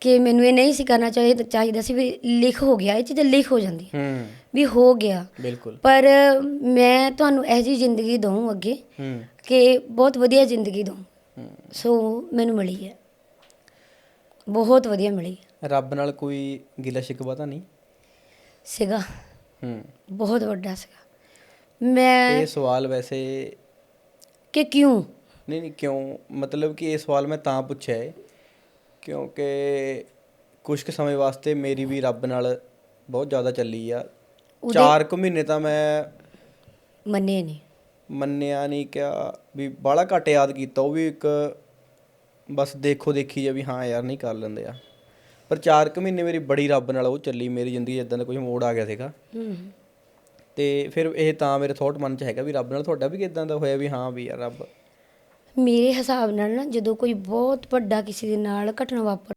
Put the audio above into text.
ਕਿ ਮੈਨੂੰ ਇਹ ਨਹੀਂ ਸੀ ਕਰਨਾ ਚਾਹੀਦਾ ਚਾਹੀਦਾ ਸੀ ਵੀ ਲਿਖ ਹੋ ਗਿਆ ਇਹ ਚੀਜ਼ ਲਿਖ ਹੋ ਜਾਂਦੀ ਹੂੰ। ਵੀ ਹੋ ਗਿਆ। ਬਿਲਕੁਲ। ਪਰ ਮੈਂ ਤੁਹਾਨੂੰ ਇਹੋ ਜਿਹੀ ਜ਼ਿੰਦਗੀ ਦਊਂ ਅੱਗੇ ਹੂੰ। ਕਿ ਬਹੁਤ ਵਧੀਆ ਜ਼ਿੰਦਗੀ ਦਊਂ। ਸੋ ਮੈਨੂੰ ਮਿਲੀ ਹੈ। ਬਹੁਤ ਵਧੀਆ ਮਿਲੀ। ਰੱਬ ਨਾਲ ਕੋਈ ਗਿਲਾ ਸ਼ਿਕਵਾ ਤਾਂ ਨਹੀਂ? ਸੀਗਾ। ਹੂੰ। ਬਹੁਤ ਵੱਡਾ ਸੀਗਾ। ਮੈਂ ਇਹ ਸਵਾਲ ਵੈਸੇ ਕਿ ਕਿਉਂ? ਨਹੀਂ ਨਹੀਂ ਕਿਉਂ? ਮਤਲਬ ਕਿ ਇਹ ਸਵਾਲ ਮੈਂ ਤਾਂ ਪੁੱਛਿਆ ਹੈ ਕਿਉਂਕਿ ਕੁਝ ਕੁ ਸਮੇਂ ਵਾਸਤੇ ਮੇਰੀ ਵੀ ਰੱਬ ਨਾਲ ਬਹੁਤ ਜ਼ਿਆਦਾ ਚੱਲੀ ਆ। ਉਹਦੇ- 4 ਕੁ ਮਹੀਨੇ ਤਾਂ ਮੈਂ ਮੰਨੇ ਨਹੀਂ। ਮੰਨਿਆ ਨਹੀਂ ਕਿਹਾ ਵੀ ਬਾਹਲਾ ਘੱਟ ਯਾਦ ਕੀਤਾ। ਉਹ ਵੀ ਇੱਕ ਬਸ ਦੇਖੋ ਦੇਖੀ ਜਾ ਵੀ ਹਾਂ ਯਾਰ ਨਹੀਂ ਕਰ ਲੈਂਦੇ ਆ। ਪਰ 4 ਕੁ ਮਹੀਨੇ ਮੇਰੀ ਬੜੀ ਰੱਬ ਨਾਲ ਉਹ ਚੱਲੀ ਮੇਰੀ ਜ਼ਿੰਦਗੀ ਇਦਾਂ ਦਾ ਕੁਝ ਮੋੜ ਆ ਗਿਆ ਸੀਗਾ। ਹੂੰ। ਤੇ ਫਿਰ ਇਹ ਤਾਂ ਮੇਰੇ ਥੋਟ ਮਨ 'ਚ ਹੈਗਾ ਵੀ ਰੱਬ ਨਾਲ ਤੁਹਾਡਾ ਵੀ ਇਦਾਂ ਦਾ ਹੋਇਆ ਵੀ ਹਾਂ ਵੀ ਯਾਰ ਰੱਬ ਮੇਰੇ ਹਿਸਾਬ ਨਾਲ ਨਾ ਜਦੋਂ ਕੋਈ ਬਹੁਤ ਵੱਡਾ ਕਿਸੇ ਦੇ ਨਾਲ ਘਟਨਾ ਵਾਪਰ